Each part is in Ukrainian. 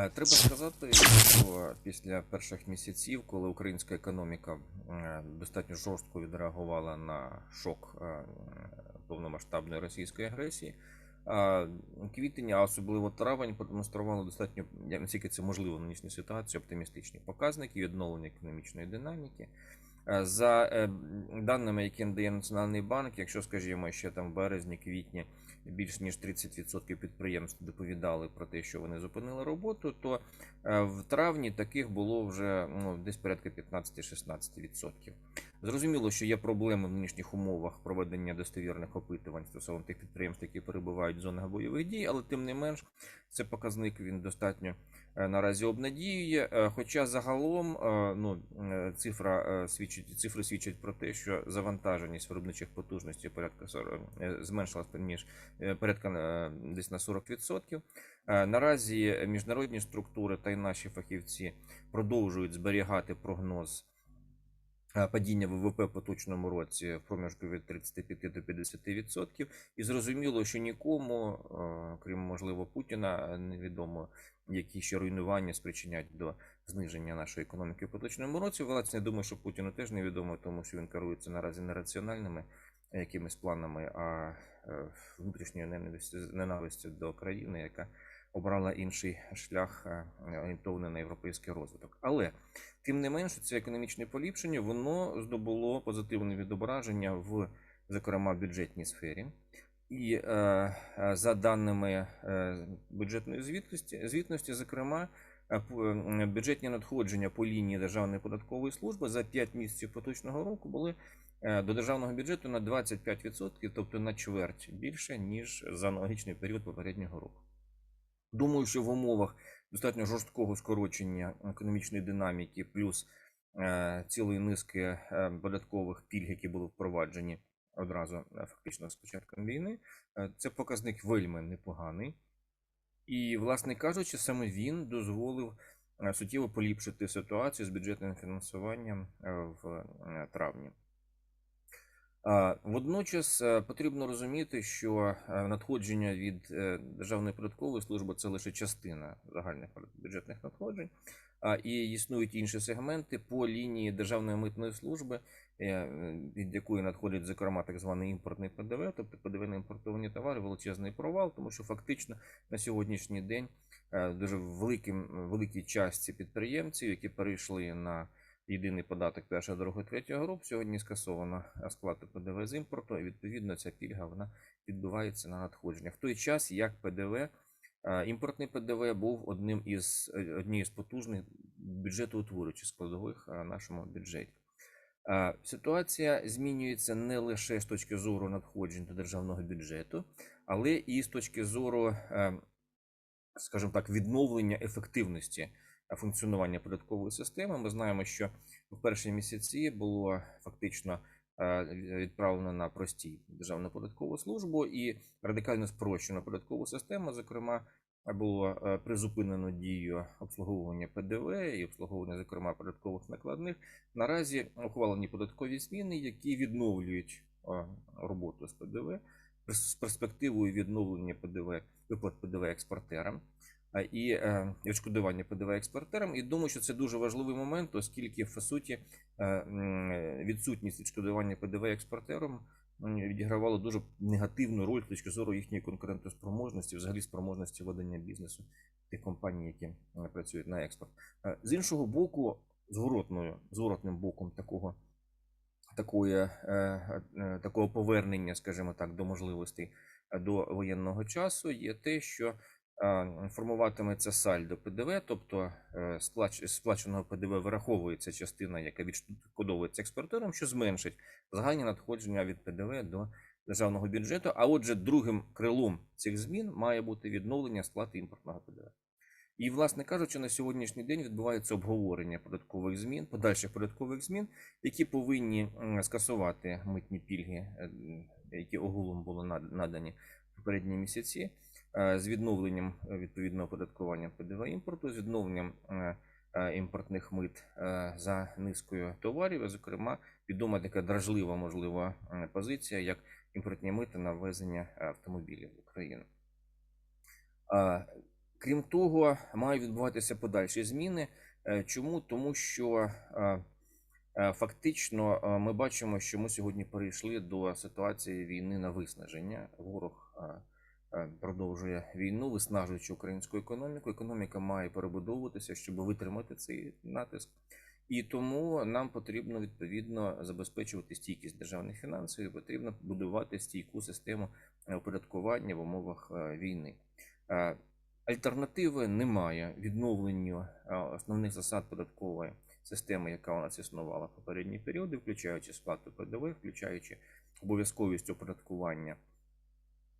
Е, Треба сказати, що після перших місяців, коли українська економіка е, достатньо жорстко відреагувала на шок е, повномасштабної російської агресії, квітень, а особливо травень, продемонстрували достатньо, я- наскільки це можливо в нинішній ситуації, оптимістичні показники відновлення економічної динаміки. За даними, які надає Національний банк, якщо, скажімо, ще там в березні, квітні більш ніж 30% підприємств доповідали про те, що вони зупинили роботу, то е, в травні таких було вже ну, десь порядка 15-16%. Зрозуміло, що є проблеми в нинішніх умовах проведення достовірних опитувань стосовно тих підприємств, які перебувають в зонах бойових дій, але тим не менш, це показник він достатньо наразі обнадіює. Е, Хоча загалом е, ну, е, цифра е, свідчить, цифри свідчать про те, що завантаженість виробничих потужностей порядка 40, е, зменшилась ніж е, порядка е, десь на 40%. Е, Наразі міжнародні структури та й наші фахівці продовжують зберігати прогноз е, падіння ВВП в поточному році в проміжку від 35 до 50%. І зрозуміло, що нікому, е, крім можливо Путіна, невідомо які ще руйнування спричинять до зниження нашої економіки в поточному році. Власне, я думаю, що Путіну теж невідомо, тому що він керується наразі не раціональними е, якимись планами, а е, внутрішньою ненавистю, до країни, яка обрала інший шлях е, орієнтований на європейський розвиток. Але тим не менше, це економічне поліпшення воно здобуло позитивне відображення в, зокрема, бюджетній сфері. І е, е, за даними е, бюджетної звітності, звітності, зокрема, е, бюджетні надходження по лінії Державної податкової служби за 5 місяців поточного року були до державного бюджету на 25%, тобто на чверть більше, ніж за аналогічний період попереднього року. Думаю, що в умовах достатньо жорсткого скорочення економічної динаміки, плюс е, цілої низки податкових пільг, які були впроваджені одразу е, фактично з початком війни, е, це показник вельми непоганий. І, власне кажучи, саме він дозволив е, суттєво поліпшити ситуацію з бюджетним фінансуванням в травні. Водночас потрібно розуміти, що надходження від Державної податкової служби це лише частина загальних бюджетних надходжень, і існують інші сегменти по лінії Державної митної служби, е, від якої надходить, зокрема, так званий імпортний ПДВ, тобто ПДВ на імпортовані товари, величезний провал, тому що фактично на сьогоднішній день е, дуже великим, великій частці підприємців, які перейшли на єдиний податок першого, другого, третього груп. Сьогодні скасовано сплата ПДВ з імпорту, і відповідно ця пільга вона відбувається на надходження. В той час як ПДВ, імпортний ПДВ був одним із е, однією з потужних бюджетоутворюючих складових е, в нашому бюджеті. Е, Ситуація змінюється не лише з точки зору надходжень до державного бюджету, але і з точки зору, е, скажімо так, відновлення ефективності е, функціонування податкової системи. Ми знаємо, що в перші місяці було фактично е, відправлено на простій державну податкову службу і радикально спрощено податкову систему. Зокрема, було е, призупинено дію обслуговування ПДВ і обслуговування, зокрема, податкових накладних. Наразі ухвалені податкові зміни, які відновлюють е, роботу з ПДВ з перспективою відновлення ПДВ виплат ПДВ експортерам і е, відшкодування ПДВ експортерам. І думаю, що це дуже важливий момент, оскільки по суті е, відсутність відшкодування ПДВ експортерам м, відігравала дуже негативну роль з точки зору їхньої конкурентоспроможності, взагалі спроможності ведення бізнесу тих компаній, які е, працюють на експорт. З іншого боку, зворотною, зворотним боком такого. Такої, такого повернення, скажімо так, до можливостей до воєнного часу є те, що формуватиметься сальдо ПДВ, тобто е, з сплаченого ПДВ вираховується частина, яка відшкодовується експортером, що зменшить загальні надходження від ПДВ до державного бюджету. А отже, другим крилом цих змін має бути відновлення сплати імпортного ПДВ. І, власне кажучи, на сьогоднішній день відбувається обговорення податкових змін, подальших податкових змін, які повинні скасувати митні пільги, е, які огулом були надані в попередні місяці, е, з відновленням е, відповідного оподаткування ПДВ імпорту, з відновленням е, е, імпортних мит е, за низкою товарів, зокрема, відома така дражлива, можливо, е, позиція, як імпортні мити на ввезення автомобілів в Україну. Крім того, мають відбуватися подальші зміни. Е, Чому? Тому що е, е, фактично е, ми бачимо, що ми сьогодні перейшли до ситуації війни на виснаження. Ворог е, е, продовжує війну, виснажуючи українську економіку. Економіка має перебудовуватися, щоб витримати цей натиск. І тому нам потрібно відповідно забезпечувати стійкість державних фінансів, і потрібно будувати стійку систему е, оподаткування в умовах е, війни. Е, Альтернативи немає відновленню е, основних засад податкової системи, яка у нас існувала в попередні періоди, включаючи сплату ПДВ, включаючи обов'язковість оподаткування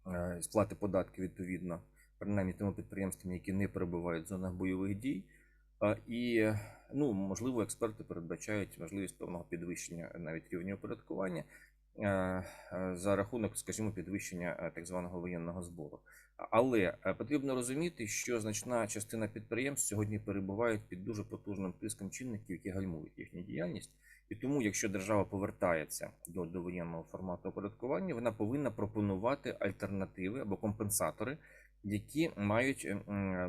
е, сплати податків відповідно, принаймні тими підприємствам, які не перебувають в зонах бойових дій. І ну, можливо, експерти передбачають можливість певного підвищення навіть рівня оподаткування е, е, за рахунок, скажімо, підвищення так званого воєнного збору. Але потрібно розуміти, що значна частина підприємств сьогодні перебувають під дуже потужним тиском чинників, які гальмують їхню діяльність. І тому, якщо держава повертається до довоєнного формату оподаткування, вона повинна пропонувати альтернативи або компенсатори, які мають е,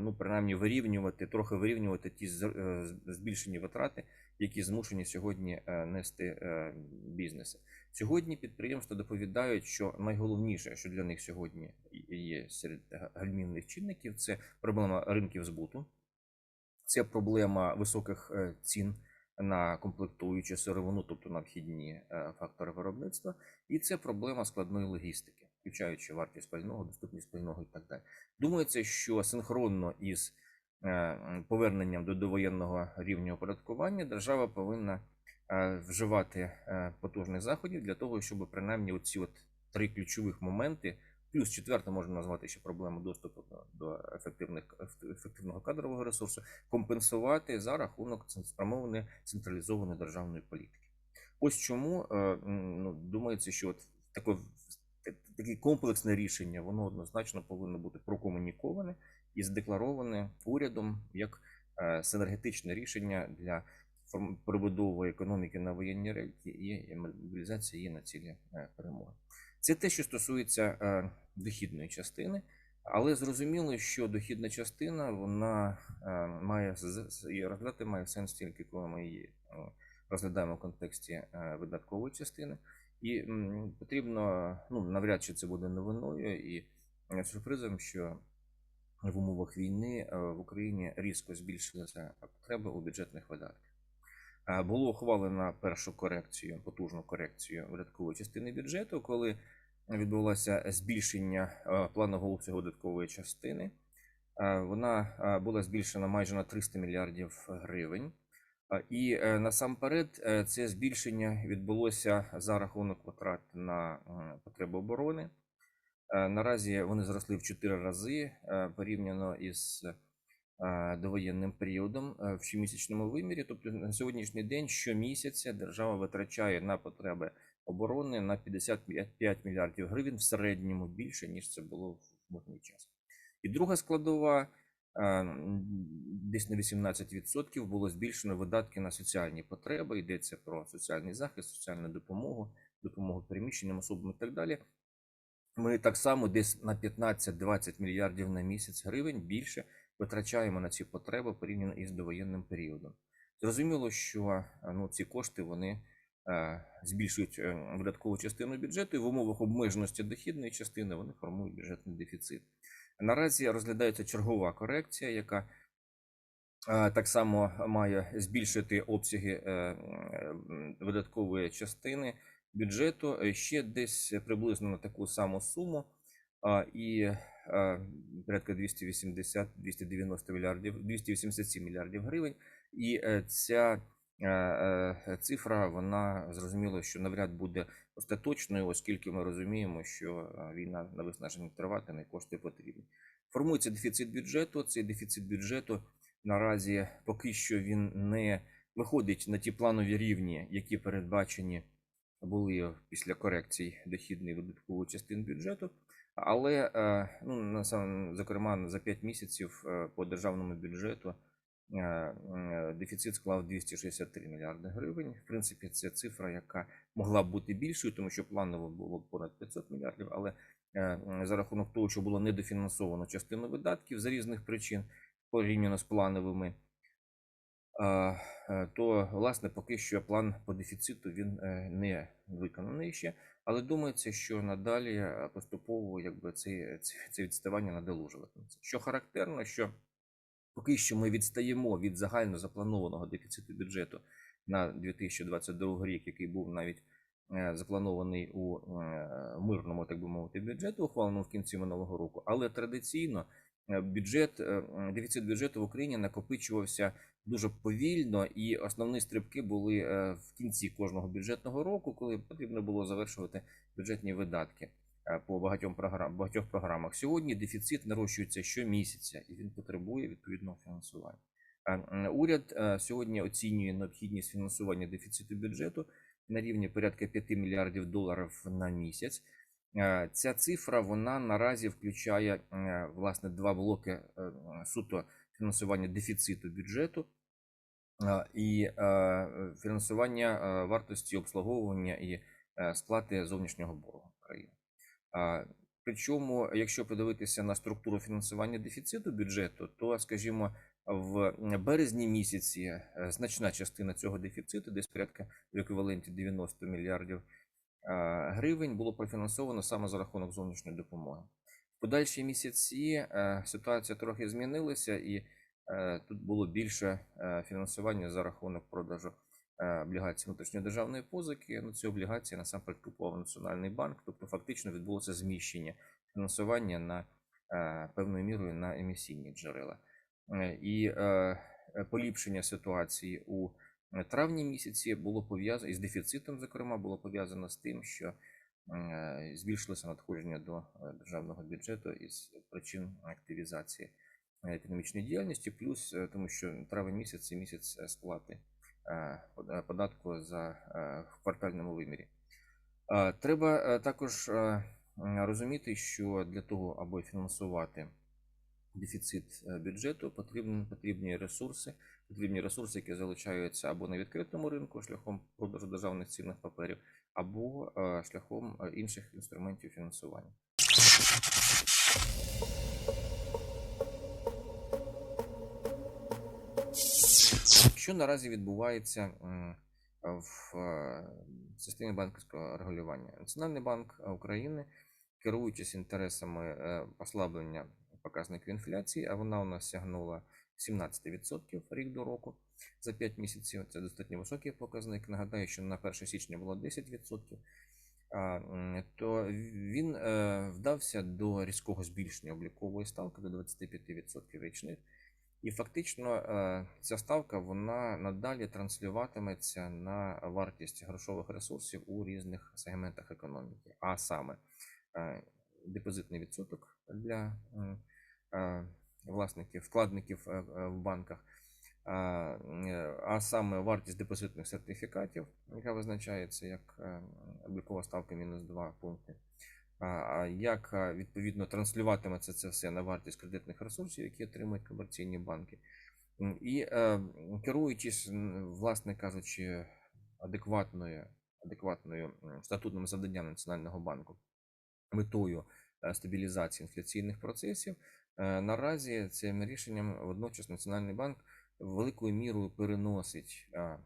ну принаймні вирівнювати, трохи вирівнювати ті е, збільшені витрати, які змушені сьогодні е, нести е, бізнеси. Сьогодні підприємства доповідають, що найголовніше, що для них сьогодні є серед гальмівних чинників, це проблема ринків збуту, це проблема високих цін на комплектуючі сировину, тобто на вхідні е, фактори виробництва, і це проблема складної логістики, включаючи вартість пального, доступність пального і так далі. Думається, що синхронно із е, поверненням до довоєнного рівня оподаткування держава повинна е, вживати потужних заходів для того, щоб принаймні оці от три ключових моменти. Плюс четверте можна назвати ще проблему доступу до, ефективних ефективного кадрового ресурсу, компенсувати за рахунок спрямованої централізованої державної політики. Ось чому е, ну, думається, що от таке, таке комплексне рішення воно однозначно повинно бути прокомуніковане і задеклароване урядом як е, синергетичне рішення для перебудови економіки на воєнні рельки і мобілізації її на цілі е, перемоги. Це те, що стосується е, дохідної частини, але зрозуміло, що дохідна частина вона е, має з- розглядати має сенс тільки коли ми її розглядаємо в контексті е, видаткової частини. І потрібно, ну навряд чи це буде новиною і сюрпризом, що в умовах війни в Україні різко збільшилися потреби у бюджетних видатках. Е, Було ухвалено першу корекцію, потужну корекцію видаткової частини бюджету, коли відбулося збільшення е, планового обсягу видаткової частини. Е, Вона була збільшена майже на 300 мільярдів гривень. І насамперед це збільшення відбулося за рахунок витрат на потреби оборони. Наразі вони зросли в 4 рази порівняно із довоєнним періодом в щомісячному вимірі. Тобто на сьогоднішній день щомісяця держава витрачає на потреби оборони на 55 мільярдів гривень в середньому більше, ніж це було в мирний час. І друга складова. Десь на 18% було збільшено видатки на соціальні потреби. Йдеться про соціальний захист, соціальну допомогу, допомогу переміщеним особам і так далі. Ми так само десь на 15-20 мільярдів на місяць гривень більше витрачаємо на ці потреби порівняно із довоєнним періодом. Зрозуміло, що е, ну, ці кошти вони е, збільшують е, видаткову частину бюджету, і в умовах обмеженості дохідної частини вони формують бюджетний дефіцит. Наразі розглядається чергова корекція, яка так само має збільшити обсяги видаткової частини бюджету ще десь приблизно на таку саму суму. І порядка 280-290 мільярдів, 287 мільярдів гривень. І е, ця е, е, цифра, вона зрозуміло, що навряд буде остаточною, оскільки ми розуміємо, що війна на виснаженні триватиме, і кошти потрібні. Формується дефіцит бюджету. Цей дефіцит бюджету наразі поки що він не виходить на ті планові рівні, які передбачені були після корекцій дохідної видаткової частин бюджету. Але е, ну, насам, зокрема, за 5 місяців е, по державному бюджету е, дефіцит склав 263 мільярди гривень. В принципі, це цифра, яка могла б бути більшою, тому що планово було понад 500 мільярдів, але за рахунок того, що було недофінансовано частину видатків з різних причин порівняно з плановими. Е, То, власне, поки що план по дефіциту він е, не виконаний ще, але думається, що надалі е, поступово якби це, це, відставання надолужуватиметься. Що характерно, що поки що ми відстаємо від загально запланованого дефіциту бюджету на 2022 рік, який був навіть запланований у мирному, так би мовити, бюджету, ухваленому в кінці минулого року. Але традиційно бюджет, дефіцит бюджету в Україні накопичувався дуже повільно, і основні стрибки були е, в кінці кожного бюджетного року, коли потрібно було завершувати бюджетні видатки е, по багатьом програм, багатьох програмах. Сьогодні дефіцит нарощується щомісяця, і він потребує відповідного фінансування. Е, Уряд сьогодні оцінює необхідність фінансування дефіциту бюджету на рівні порядка 5 мільярдів доларів на місяць. Ця цифра вона наразі включає власне два блоки суто фінансування дефіциту бюджету і е, фінансування е, вартості обслуговування і е, сплати зовнішнього боргу країни. Причому, якщо подивитися на структуру фінансування дефіциту бюджету, то, скажімо, в березні місяці значна частина цього дефіциту, десь порядка в еквіваленті 90 мільярдів гривень, було профінансовано саме за рахунок зовнішньої допомоги. Подальші місяці е, ситуація трохи змінилася, і е, тут було більше е, фінансування за рахунок продажу облігацій внутрішньої державної позики. Ну, ці облігації насамперед купував Національний банк, тобто фактично відбулося зміщення фінансування на певною мірою на емісійні джерела. І поліпшення ситуації у травні місяці було пов'язано із дефіцитом, зокрема, було пов'язано з тим, що збільшилося надходження до е, державного бюджету із причин активізації е, економічної діяльності, плюс е, тому, що травень місяць це місяць е, сплати е, под- е, податку за е, в квартальному вимірі. Е, Треба е, також е, розуміти, що для того, аби фінансувати дефіцит е, бюджету, потрібні, потрібні ресурси, потрібні ресурси, які залучаються або на відкритому ринку шляхом продажу державних цінних паперів, або е, шляхом е, інших інструментів фінансування. Що наразі відбувається в е, системі банківського регулювання? Національний банк України, керуючись інтересами послаблення показників інфляції, а вона у нас сягнула 17% рік до року за 5 місяців. Це достатньо високий показник. Нагадаю, що на 1 січня було 10%. То він е, вдався до різкого збільшення облікової ставки до 25% річних. І фактично е, ця ставка вона надалі транслюватиметься на вартість грошових ресурсів у різних сегментах економіки, а саме е, депозитний відсоток для власників, вкладників е, е, в банках, а, е, саме вартість депозитних сертифікатів, яка визначається як облікова ставка мінус 2 пункти. А, а як відповідно транслюватиметься це все на вартість кредитних ресурсів, які отримують комерційні банки. І керуючись, власне кажучи, адекватною, адекватною статутним завданням Національного банку, метою стабілізації інфляційних процесів, наразі цим рішенням водночас Національний банк великою мірою переносить е,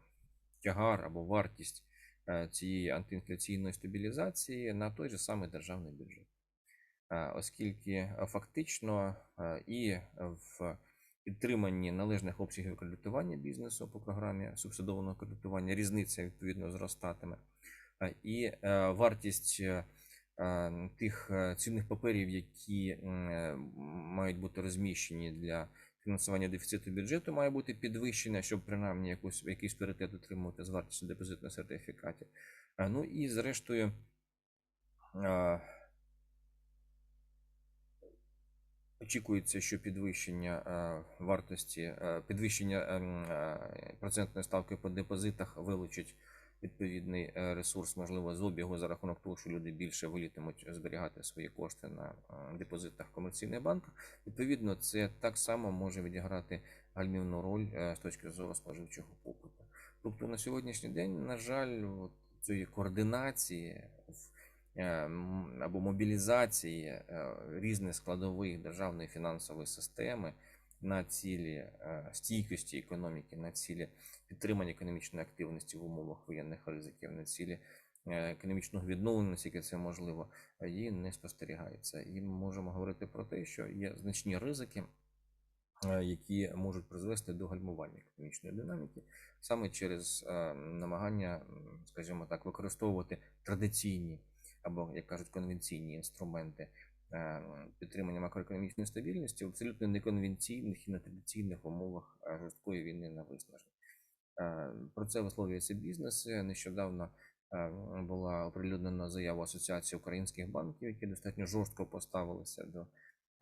тягар або вартість е, цієї антиінфляційної стабілізації на той же самий державний бюджет. Е, Оскільки е, фактично е, і в підтриманні належних обсягів кредитування бізнесу по програмі субсидованого кредитування різниця відповідно зростатиме. Е, І е, вартість е, е, тих е, цінних паперів, які е, мають бути розміщені для фінансування дефіциту бюджету, має бути підвищена, щоб принаймні якусь, якийсь паритет отримувати з вартістю депозитних сертифікатів. Е, Ну і зрештою. е, Очікується, що підвищення е, вартості, е, підвищення ем, е, процентної ставки по депозитах вилучить відповідний е, ресурс, можливо, з обігу за рахунок того, що люди більше волітимуть зберігати свої кошти на е, депозитах комерційних банках. Відповідно, це так само може відіграти гальмівну роль е, з точки зору споживчого попиту. Тобто на сьогоднішній день, на жаль, цієї координації або мобілізації різних складових державної фінансової системи на цілі стійкості економіки, на цілі підтримання економічної активності в умовах воєнних ризиків, на цілі е, економічного відновлення, наскільки це можливо, е, її не спостерігається. І ми можемо говорити про те, що є значні ризики, е, які можуть призвести до гальмування економічної динаміки саме через е, намагання, скажімо так, використовувати традиційні або, як кажуть, конвенційні інструменти е, підтримання макроекономічної стабільності в абсолютно неконвенційних і нетрадиційних умовах е, жорсткої війни на виснаження. Е, Про це висловлюється бізнес. Нещодавно е, була оприлюднена заява Асоціації українських банків, які достатньо жорстко поставилися до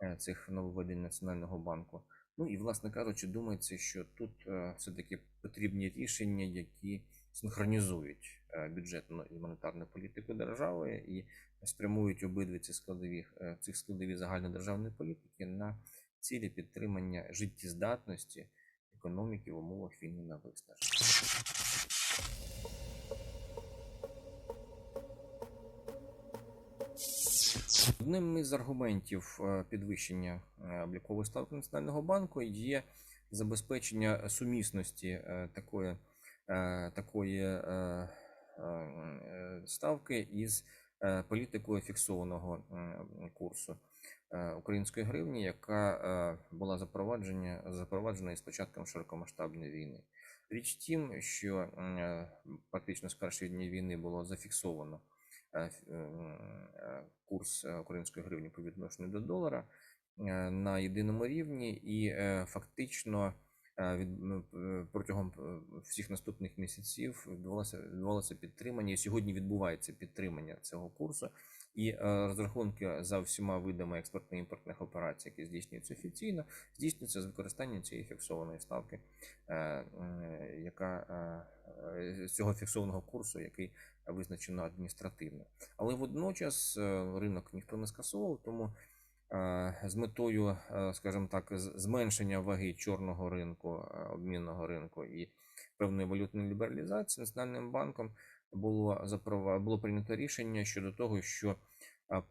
е, цих нововведень Національного банку. Ну і, власне кажучи, думається, що тут все-таки потрібні рішення, які синхронізують бюджетну і монетарну політику держави і спрямують обидві ці складові цих складові загальнодержавної політики на цілі підтримання життєздатності економіки в умовах війни на виснаження. Одним із аргументів е, підвищення е, облікової ставки Національного банку є забезпечення сумісності е, такої, такої ставки із політикою фіксованого курсу української гривні, яка е, була запроваджена, запроваджена із початком широкомасштабної війни. Річ тім, що м, е, практично з перших днів війни було зафіксовано е, е, е, курс е, української гривні по відношенню до долара е, на єдиному рівні, і е, фактично е, е, протягом е, всіх наступних місяців відбувалося відбувалося підтримання. І сьогодні відбувається підтримання цього курсу. І е, розрахунки за всіма видами експортно-імпортних операцій, які здійснюються офіційно, здійснюються з використанням цієї фіксованої ставки, е, е, яка цього фіксованого курсу, який визначено адміністративно. Але водночас ринок ніхто не скасовував, тому з метою, скажімо так, зменшення ваги чорного ринку, обмінного ринку і певної валютної лібералізації Національним банком було запрова- було прийнято рішення щодо того, що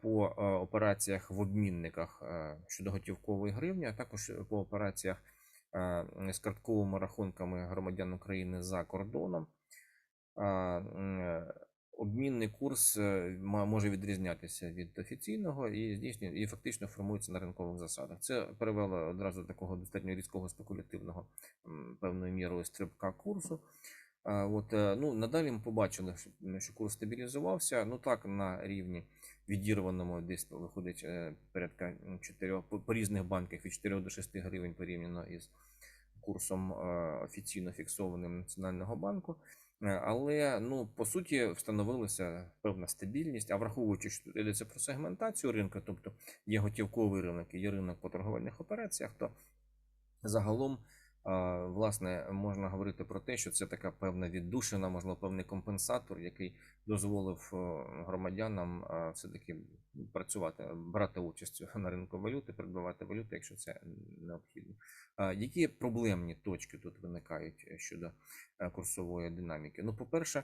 по операціях в обмінниках е, щодо готівкової гривні, а також по операціях е, з картковими рахунками громадян України за кордоном. е, Обмінний курс може відрізнятися від офіційного і здійснює і фактично формується на ринкових засадах. Це привело одразу до такого достатньо різкого спекулятивного певною мірою стрибка курсу. А, От, е, ну, надалі ми побачили, що, курс стабілізувався. Ну так, на рівні відірваному десь виходить е, порядка 4, по, різних банках від 4 до 6 гривень порівняно із курсом е, офіційно фіксованим Національного банку. Е, Але ну по суті встановилася певна стабільність. А враховуючи, що тут йдеться про сегментацію ринку, тобто є готівковий ринок і є ринок по торговельних операціях, то загалом власне можна говорити про те, що це така певна віддушина, можливо, певний компенсатор, який дозволив е, громадянам все-таки працювати, брати участь на ринку валюти, придбавати валюту, якщо це необхідно. Які проблемні точки тут виникають е, щодо е, курсової динаміки? Ну, по-перше,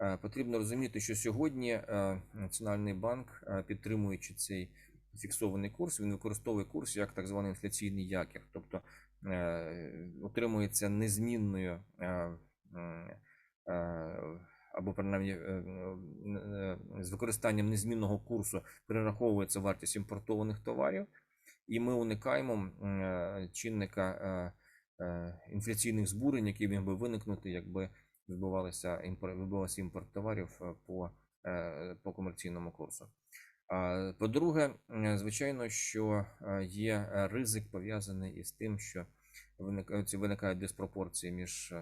е, потрібно розуміти, що сьогодні е, Національний банк, е, підтримуючи цей фіксований курс, він використовує курс як так званий інфляційний якір, тобто е, утримується незмінною е, е, або принаймні з використанням незмінного курсу перераховується вартість імпортованих товарів, і ми уникаємо чинника інфляційних збурень, які міг би виникнути, якби відбувалося імпорт, товарів по, по комерційному курсу. По-друге, звичайно, що е, є е, ризик пов'язаний із тим, що виникають, диспропорції між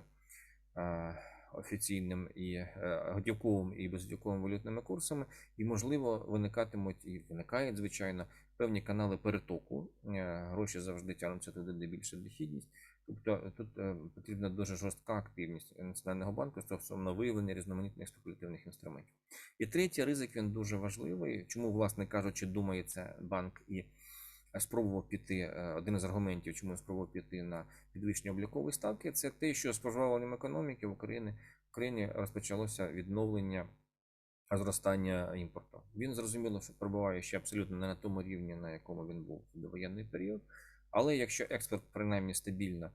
е, офіційним і е, готівковим і безготівковим валютними курсами, і, можливо, виникатимуть і виникають, звичайно, певні канали перетоку. Е, Гроші завжди тягнуться туди, де більша дохідність. Тобто тут е, потрібна дуже жорстка активність Національного банку стосовно виявлення різноманітних спекулятивних інструментів. І третій ризик він дуже важливий. Чому, власне кажучи, думається банк і спробував піти. е, Один із аргументів, чому спробував піти на підвищення облікової ставки, це те, що з пожвавленням економіки в Україні в Україні розпочалося відновлення зростання імпорту. Він зрозуміло, що перебуває ще абсолютно не на тому рівні, на якому він був в довоєнний період. Але якщо експорт принаймні стабільно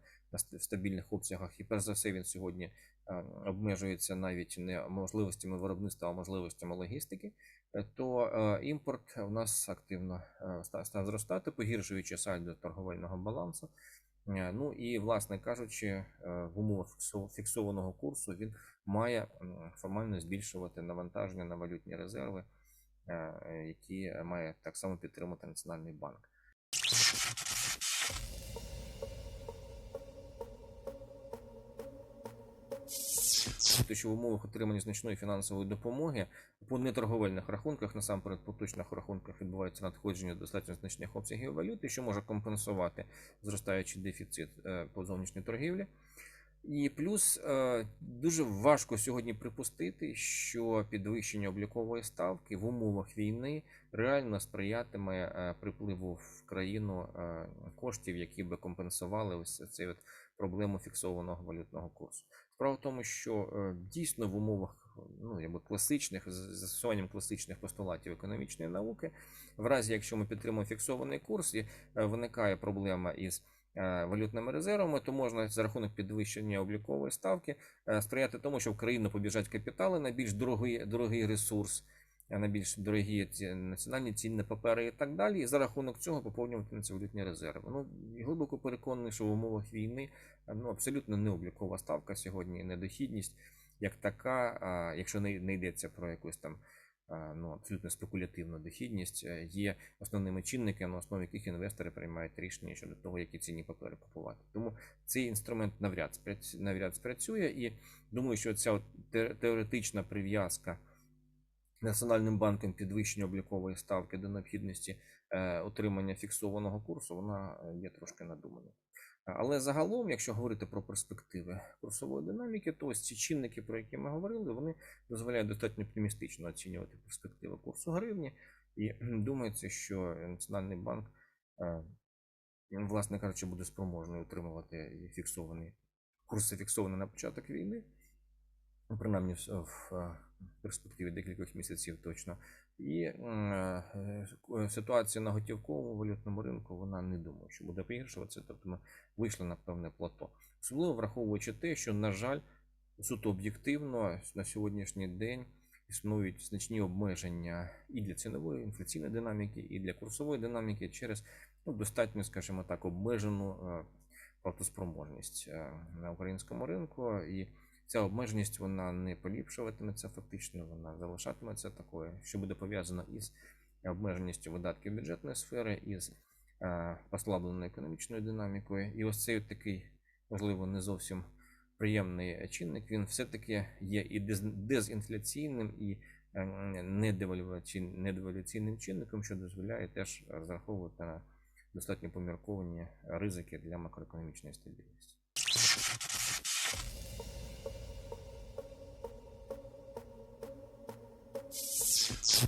в стабільних обсягах, і перш за все він сьогодні е, обмежується навіть не можливостями виробництва, а можливостями логістики, е, то е, імпорт у нас активно став зростати, погіршуючи сальдо торговельного балансу. Ну і, власне кажучи, в умовах фіксованого курсу він має формально збільшувати навантаження на валютні резерви, які має так само підтримати Національний банк. Що в умовах отримання значної фінансової допомоги по неторговельних рахунках, насамперед поточних рахунках відбувається надходження достатньо значних обсягів валюти, що може компенсувати зростаючий дефіцит е, по зовнішній торгівлі. І плюс е, дуже важко сьогодні припустити, що підвищення облікової ставки в умовах війни реально сприятиме е, припливу в країну е, коштів, які би компенсували ось цю от проблему фіксованого валютного курсу. Справа в тому, що дійсно в умовах ну, якби класичних, з застосуванням класичних постулатів економічної науки, в разі якщо ми підтримуємо фіксований курс, і виникає проблема із валютними резервами, то можна за рахунок підвищення облікової ставки е, сприяти тому, що в країну побіжать капітали на більш дорогий, дорогий ресурс, е, на більш дорогі національні цінні папери і так далі. І за рахунок цього поповнювати ці валютні резерви. Ну глибоко переконаний, що в умовах війни е, ну абсолютно не облікова ставка сьогодні, недохідність як така, якщо не, не йдеться про якусь там ну, абсолютно спекулятивну дохідність, е, є основними чинниками, на основі яких інвестори приймають рішення щодо того, які цінні папери купувати. Тому цей інструмент навряд навряд спрацює, і думаю, що ця теоретична прив'язка Національним банком підвищення облікової ставки до необхідності е, отримання фіксованого курсу, вона е, є трошки надуманою. Але загалом, якщо говорити про перспективи курсової динаміки, то ось ці чинники, про які ми говорили, вони дозволяють достатньо оптимістично оцінювати перспективи курсу гривні. І думається, що Національний банк, е, власне кажучи, буде спроможний утримувати фіксований курс фіксований на початок війни, ну, принаймні в, перспективі декількох місяців точно. І е, е, ситуація на готівковому валютному ринку, вона не думаю, що буде погіршуватися. Тобто ми вийшли на певне плато. Особливо враховуючи те, що, на жаль, суто об'єктивно на сьогоднішній день існують значні обмеження і для цінової інфляційної динаміки, і для курсової динаміки через ну, достатньо, скажімо так, обмежену е, платоспроможність на українському ринку. І ця обмеженість вона не поліпшуватиметься фактично, вона залишатиметься такою, що буде пов'язано із обмеженістю видатків бюджетної сфери, із е, послабленою економічною динамікою. І ось цей такий, можливо, не зовсім приємний чинник, він все-таки є і дезінфляційним, і е, недевалюційним чинником, що дозволяє теж розраховувати на достатньо помірковані ризики для макроекономічної стабільності.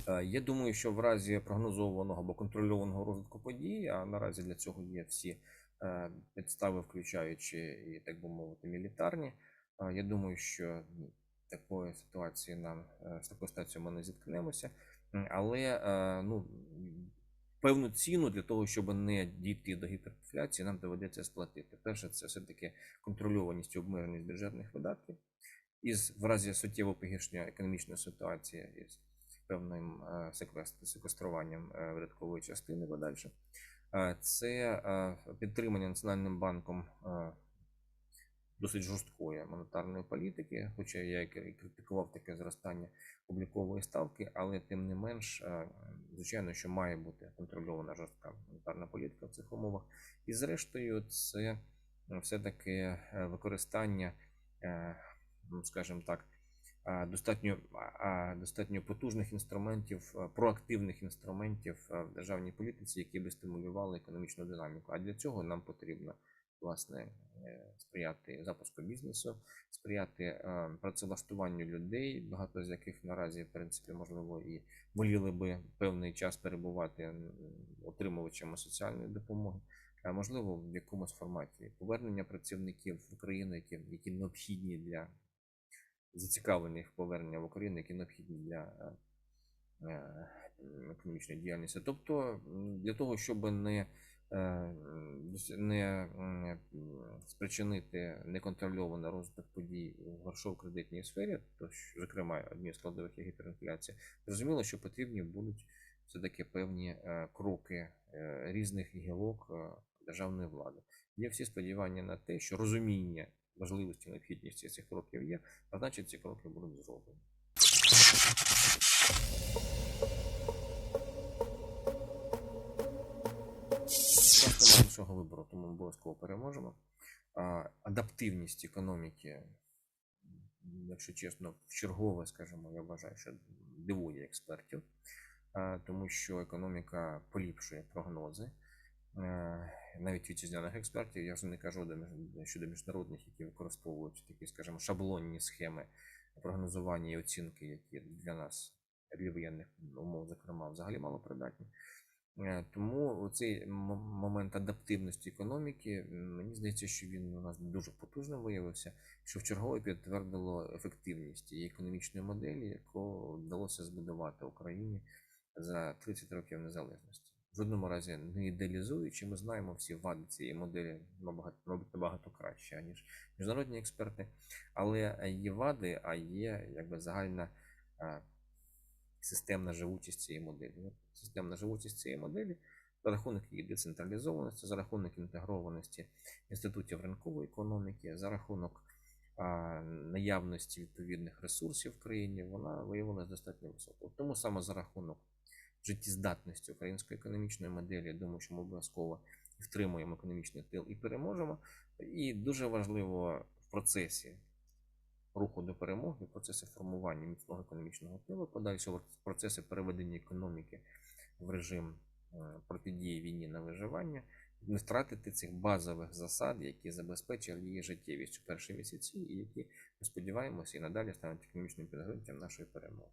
Я думаю, що в разі прогнозованого або контрольованого розвитку подій, а наразі для цього є всі е, підстави, включаючи і, так би мовити, мілітарні. е, Я думаю, що ну, такої ситуації нам е, з такою ситуацією ми не зіткнемося. Але е, ну, певну ціну для того, щоб не дійти до гіперінфляції, нам доведеться сплатити. Перше, це все-таки контрольованість і обмеженість бюджетних видатків. Із в разі суттєвого погіршення економічної ситуації певним е, секвеструванням е, видаткової частини подальше. Е, Це підтримання Національним банком досить жорсткої монетарної політики, хоча я і критикував таке зростання облікової ставки, але тим не менш, звичайно, що має бути контрольована жорстка монетарна політика в цих умовах. І зрештою, це все-таки використання, ну, скажімо так, достатньо, достатньо потужних інструментів, проактивних інструментів в державній політиці, які би стимулювали економічну динаміку. А для цього нам потрібно власне е, сприяти запуску бізнесу, сприяти е, працевлаштуванню людей, багато з яких наразі, в принципі, можливо, і воліли би певний час перебувати отримувачами соціальної допомоги. А можливо, в якомусь форматі повернення працівників в Україну, які, які необхідні для зацікавлені в повернення в Україну, які необхідні для е, е, економічної діяльності. Тобто, для того, щоб не, е, не спричинити неконтрольований розвиток подій в грошово-кредитній сфері, то зокрема однією з складових є гіперінфляція, зрозуміло, що потрібні будуть все-таки певні е, кроки різних гілок державної влади. Є всі сподівання на те, що розуміння важливості необхідності цих кроків є, а значить ці кроки будуть зроблені. Іншого вибору, тому ми обов'язково переможемо. Адаптивність економіки, якщо чесно, в чергове, скажімо, я вважаю, що дивує експертів, тому що економіка поліпшує прогнози. Е, Навіть вітчизняних експертів, я вже не кажу щодо міжнародних, які використовують такі, скажімо, шаблонні схеми прогнозування і оцінки, які для нас для воєнних умов, зокрема, взагалі малопридатні. Е, Тому цей момент адаптивності економіки, мені здається, що він у нас дуже потужним виявився, що вчергове підтвердило ефективність її економічної моделі, яку вдалося збудувати Україні за 30 років незалежності. В жодному разі не ідеалізуючи, ми знаємо всі вади цієї моделі набагато, мабуть, набагато краще, ніж міжнародні експерти. Але є вади, а є якби загальна е, системна живучість цієї моделі. Ну, Системна живучість цієї моделі за рахунок її децентралізованості, за рахунок інтегрованості інститутів ринкової економіки, за рахунок а, наявності відповідних ресурсів в країні, вона виявилася достатньо високою. Тому саме за рахунок життєздатності української економічної моделі, я думаю, що ми обов'язково втримуємо економічний тил і переможемо. І дуже важливо в процесі руху до перемоги, в процесі формування міцного економічного тилу, подальшого процесі переведення економіки в режим е, протидії війні на виживання, не втратити цих базових засад, які забезпечили її життєвість у перші місяці, і які ми сподіваємося і надалі стануть економічним підґрунтям нашої перемоги.